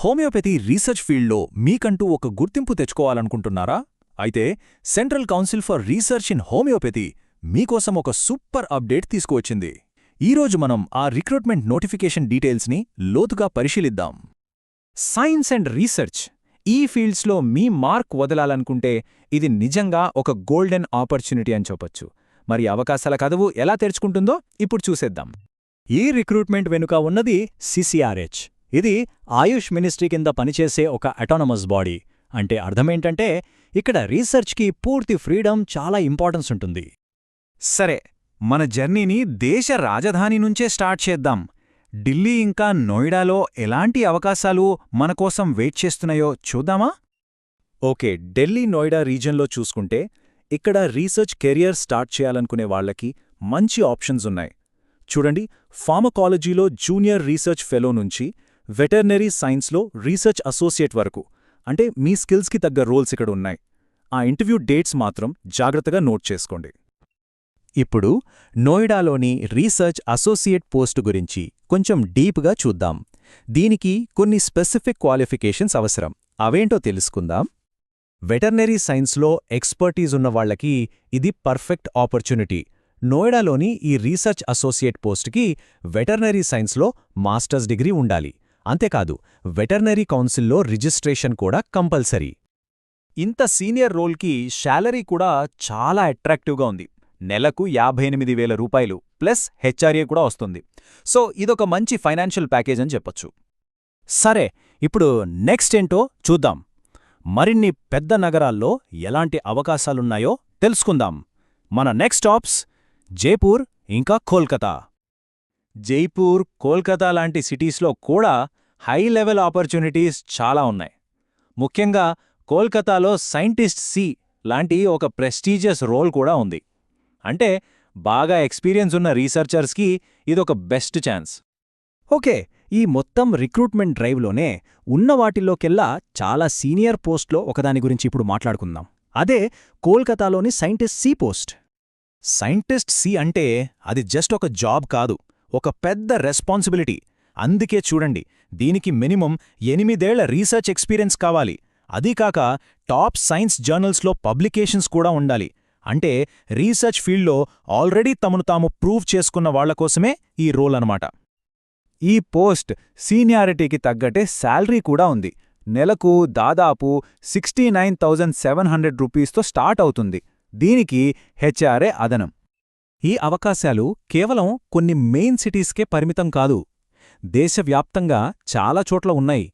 Homeopathy research ఫీల్డ్లో మీకంటూ ఒక గుర్తింపు తెచ్చుకోవాలనుకుంటున్నారా? అయితే central council for research in homeopathy మీకోసం ఒక సూపర్ అప్డేట్ తీసుకువచ్చింది. ఈరోజు మనం ఆ రిక్రూట్మెంట్ నోటిఫికేషన్ డీటెయిల్స్ని లోతుగా పరిశీలిద్దాం. సైన్స్ అండ్ రీసెర్చ్ ఈ ఫీల్డ్స్లో మీ మార్క్ వదలాలనుకుంటే ఇది నిజంగా ఒక గోల్డెన్ ఆపర్చునిటీ అని చెప్పొచ్చు. మరి అవకాశాల కదవు ఎలా తెరుచుకుంటుందో ఇప్పుడు చూసేద్దాం. ఈ రిక్రూట్మెంట్ వెనుక ఉన్నది సిసిఆర్హెచ్ ఇది ఆయుష్ మినిస్ట్రీ కింద పనిచేసే ఒక అటానమస్ బాడీ అంటే అర్థమేంటంటే ఇక్కడ రీసెర్చ్కి పూర్తి ఫ్రీడమ్ చాలా ఇంపార్టెన్స్ ఉంటుంది. సరే మన జర్నీని దేశ రాజధాని నుంచే స్టార్ట్ చేద్దాం. ఢిల్లీ ఇంకా నోయిడాలో ఎలాంటి అవకాశాలు మన కోసం వెయిట్ చేస్తున్నాయో చూద్దామా? ఓకే ఢిల్లీ నోయిడా రీజన్లో చూసుకుంటే ఇక్కడ రీసెర్చ్ కెరియర్ స్టార్ట్ చేయాలనుకునే వాళ్ళకి మంచి ఆప్షన్స్ ఉన్నాయి. చూడండి ఫార్మకాలజీలో జూనియర్ రీసెర్చ్ ఫెలో నుంచి వెటర్నరీ సైన్స్లో రీసెర్చ్ అసోసియేట్ వరకు అంటే మీ స్కిల్స్కి తగ్గ రోల్స్ ఇక్కడ ఉన్నాయి. ఆ ఇంటర్వ్యూ డేట్స్ మాత్రం జాగ్రత్తగా నోట్ చేసుకోండి. ఇప్పుడు నోయిడాలోని రీసెర్చ్ అసోసియేట్ పోస్టు గురించి కొంచెం డీప్గా చూద్దాం. దీనికి కొన్ని స్పెసిఫిక్ క్వాలిఫికేషన్స్ అవసరం. అవేంటో తెలుసుకుందాం. వెటర్నరీ సైన్స్లో ఎక్స్పర్టీజ్ ఉన్నవాళ్ళకి ఇది పర్ఫెక్ట్ ఆపర్చునిటీ. నోయిడాలోని ఈ రీసెర్చ్ అసోసియేట్ పోస్టుకి వెటర్నరీ సైన్స్లో మాస్టర్స్ డిగ్రీ ఉండాలి. అంతేకాదు వెటర్నరీ కౌన్సిల్లో రిజిస్ట్రేషన్ కూడా కంపల్సరీ. ఇంత సీనియర్ రోల్కి శాలరీ కూడా చాలా అట్రాక్టివ్గా ఉంది. నెలకు యాభై ఎనిమిది వేల రూపాయలు ప్లస్ హెచ్ఆర్ఏ కూడా వస్తుంది. సో ఇదొక మంచి ఫైనాన్షియల్ ప్యాకేజ్ అని చెప్పొచ్చు. సరే ఇప్పుడు నెక్స్ట్ ఏంటో చూద్దాం. మరిన్ని పెద్ద నగరాల్లో ఎలాంటి అవకాశాలున్నాయో తెలుసుకుందాం. మన నెక్స్ట్ స్టాప్స్ జైపూర్ ఇంకా కోల్కతా. జైపూర్ కోల్కతా లాంటి సిటీస్లో కూడా హై లెవెల్ ఆపర్చునిటీస్ చాలా ఉన్నాయి. ముఖ్యంగా కోల్కతాలో సైంటిస్ట్ సి లాంటి ఒక ప్రెస్టీజియస్ రోల్ కూడా ఉంది. అంటే బాగా ఎక్స్పీరియన్స్ ఉన్న రీసెర్చర్స్కి ఇదొక బెస్ట్ ఛాన్స్. ఓకే ఈ మొత్తం రిక్రూట్మెంట్ డ్రైవ్లోనే ఉన్న వాటిల్లోకెల్లా చాలా సీనియర్ పోస్ట్లో ఒకదాని గురించి ఇప్పుడు మాట్లాడుకుందాం. అదే కోల్కతాలోని scientist C post. Scientist C అంటే అది జస్ట్ ఒక జాబ్ కాదు. ఒక పెద్ద రెస్పాన్సిబిలిటీ. అందుకే చూడండి దీనికి మినిమం ఎనిమిదేళ్ళ రీసెర్చ్ ఎక్స్పీరియన్స్ కావాలి. అదీకాక టాప్ సైన్స్ జర్నల్స్లో పబ్లికేషన్స్ కూడా ఉండాలి. అంటే రీసెర్చ్ ఫీల్డ్లో ఆల్రెడీ తమను తాము ప్రూవ్ చేసుకున్న వాళ్ళకోసమే ఈ రోల్ అనమాట ఈ పోస్ట్ సీనియారిటీకి తగ్గట్టే శాలరీ కూడా ఉంది. నెలకు దాదాపు sixty nine thousand seven hundred రూపీస్తో start అవుతుంది. దీనికి హెచ్ఆర్ఏ అదనం. ఈ అవకాశాలు కేవలం కొన్ని మెయిన్ సిటీస్కే పరిమితం కాదు. దేశవ్యాప్తంగా చాలా చోట్ల ఉన్నాయి.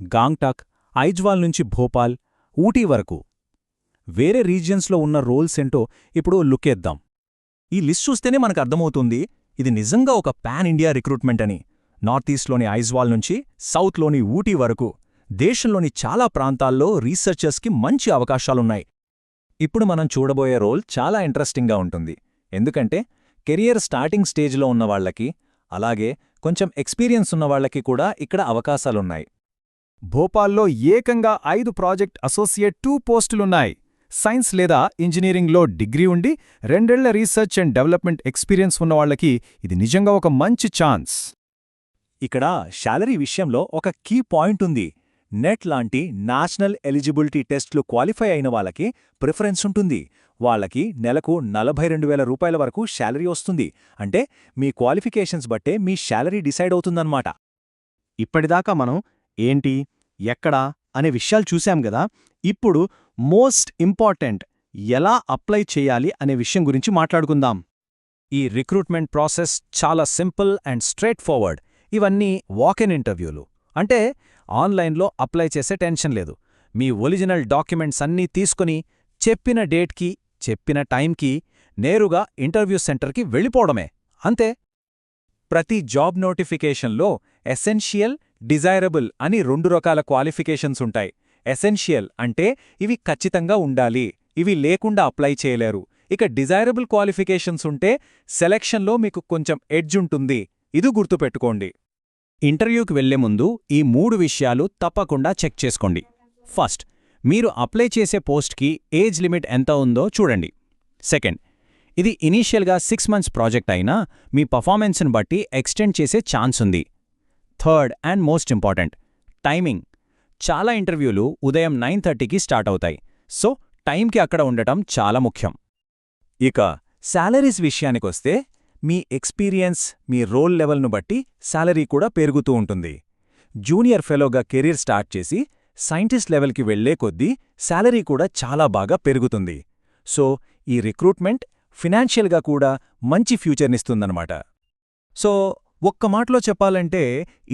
గాంగ్టాక్ ఐజ్వాల్ నుంచి భోపాల్ ఊటీ వరకు. వేరే రీజియన్స్లో ఉన్న రోల్స్ ఏంటో ఇప్పుడు లుకేద్దాం ఈ లిస్ట్ చూస్తేనే మనకు అర్థమవుతుంది ఇది నిజంగా ఒక పాన్ ఇండియా రిక్రూట్మెంట్ అని. నార్త్ ఈస్ట్లోని ఐజ్వాల్ నుంచి సౌత్లోని ఊటీ వరకు. దేశంలోని చాలా ప్రాంతాల్లో రీసెర్చర్స్కి మంచి అవకాశాలున్నాయి. ఇప్పుడు మనం చూడబోయే రోల్ చాలా ఇంట్రెస్టింగ్గా ఉంటుంది. ఎందుకంటే కెరియర్ స్టార్టింగ్ స్టేజ్లో ఉన్నవాళ్ళకి అలాగే కొంచెం ఎక్స్పీరియన్స్ ఉన్నవాళ్ళకి కూడా ఇక్కడ అవకాశాలున్నాయి. భోపాల్లో ఏకంగా ఐదు ప్రాజెక్ట్ అసోసియేట్ టూ పోస్టులున్నాయి. సైన్స్ లేదా ఇంజనీరింగ్లో డిగ్రీ ఉండి రెండేళ్ళ రీసెర్చ్ అండ్ డెవలప్మెంట్ ఎక్స్పీరియన్స్ ఉన్నవాళ్ళకి ఇది నిజంగా ఒక మంచి ఛాన్స్. ఇక్కడ శాలరీ విషయంలో ఒక కీ పాయింట్ ఉంది. నెట్ లాంటి నేషనల్ ఎలిజిబిలిటీ టెస్ట్లు క్వాలిఫై అయిన వాళ్ళకి ప్రిఫరెన్స్ ఉంటుంది. వాళ్ళకి నెలకు నలభై రెండు వేల రూపాయల వరకు శాలరీ వస్తుంది. అంటే మీ క్వాలిఫికేషన్స్ బట్టే మీ శాలరీ డిసైడ్ అవుతుందన్నమాట. ఇప్పటిదాకా మనం ఏంటి ఎక్కడా అనే విషయాలు చూశాం గదా ఇప్పుడు మోస్ట్ ఇంపార్టెంట్ ఎలా అప్లై చేయాలి అనే విషయం గురించి మాట్లాడుకుందాం. ఈ రిక్రూట్మెంట్ ప్రాసెస్ చాలా సింపుల్ అండ్ స్ట్రైట్ ఫార్వర్డ్ ఇవన్నీ వాకెన్ ఇంటర్వ్యూలు. అంటే ఆన్లైన్లో అప్లై చేసే టెన్షన్ లేదు. మీ ఒరిజినల్ డాక్యుమెంట్స్ అన్నీ తీసుకుని చెప్పిన డేట్కి చెప్పిన టైంకి నేరుగా ఇంటర్వ్యూ సెంటర్కి వెళ్ళిపోవడమే. అంతే. ప్రతి జాబ్ నోటిఫికేషన్లో ఎసెన్షియల్ డిజైరబుల్ అని రెండు రకాల క్వాలిఫికేషన్స్ ఉంటాయి. ఎసెన్షియల్ అంటే ఇవి ఖచ్చితంగా ఉండాలి ఇవి లేకుండా అప్లై చేయలేరు. ఇక డిజైరబుల్ క్వాలిఫికేషన్స్ ఉంటే సెలక్షన్లో మీకు కొంచెం ఎడ్జ్ ఉంటుంది. ఇది గుర్తుపెట్టుకోండి. ఇంటర్వ్యూకి వెళ్ళే ముందు ఈ మూడు విషయాలు తప్పకుండా చెక్ చేసుకోండి. ఫస్ట్ మీరు అప్లై చేసే పోస్ట్కి ఏజ్ లిమిట్ ఎంత ఉందో చూడండి. సెకండ్ ఇది ఇనీషియల్గా సిక్స్ మంత్స్ ప్రాజెక్ట్ అయినా మీ పర్ఫార్మెన్స్ని బట్టి ఎక్స్టెండ్ చేసే ఛాన్స్ ఉంది. Third and most important timing. చాలా ఇంటర్వ్యూలు ఉదయం నైన్ థర్టీకి స్టార్ట్ అవుతాయి. సో టైంకి అక్కడ ఉండటం చాలా ముఖ్యం. ఇక శాలరీస్ విషయానికొస్తే మీ ఎక్స్పీరియన్స్ మీ రోల్ లెవెల్ను బట్టి శాలరీ కూడా పెరుగుతూ ఉంటుంది. జూనియర్ ఫెలోగా కెరీర్ స్టార్ట్ చేసి సైంటిస్ట్ లెవెల్కి వెళ్ళే కొద్దీ శాలరీ కూడా చాలా బాగా పెరుగుతుంది. సో ఈ రిక్రూట్మెంట్ ఫినాన్షియల్గా కూడా మంచి ఫ్యూచర్నిస్తుందన్నమాట సో ఒక్క మాటలో చెప్పాలంటే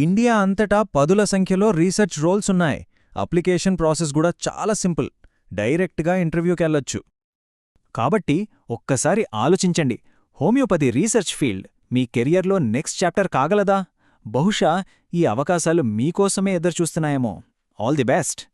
ఇండియా అంతటా పదుల సంఖ్యలో రీసెర్చ్ రోల్స్ ఉన్నాయి. అప్లికేషన్ ప్రాసెస్ కూడా చాలా సింపుల్. డైరెక్ట్గా ఇంటర్వ్యూకెళ్ళొచ్చు కాబట్టి ఒక్కసారి ఆలోచించండి. హోమియోపతి రీసెర్చ్ ఫీల్డ్ మీ కెరియర్లో నెక్స్ట్ చాప్టర్ కాగలదా? బహుశా ఈ అవకాశాలు మీకోసమే ఎదురుచూస్తున్నాయేమో. All the best.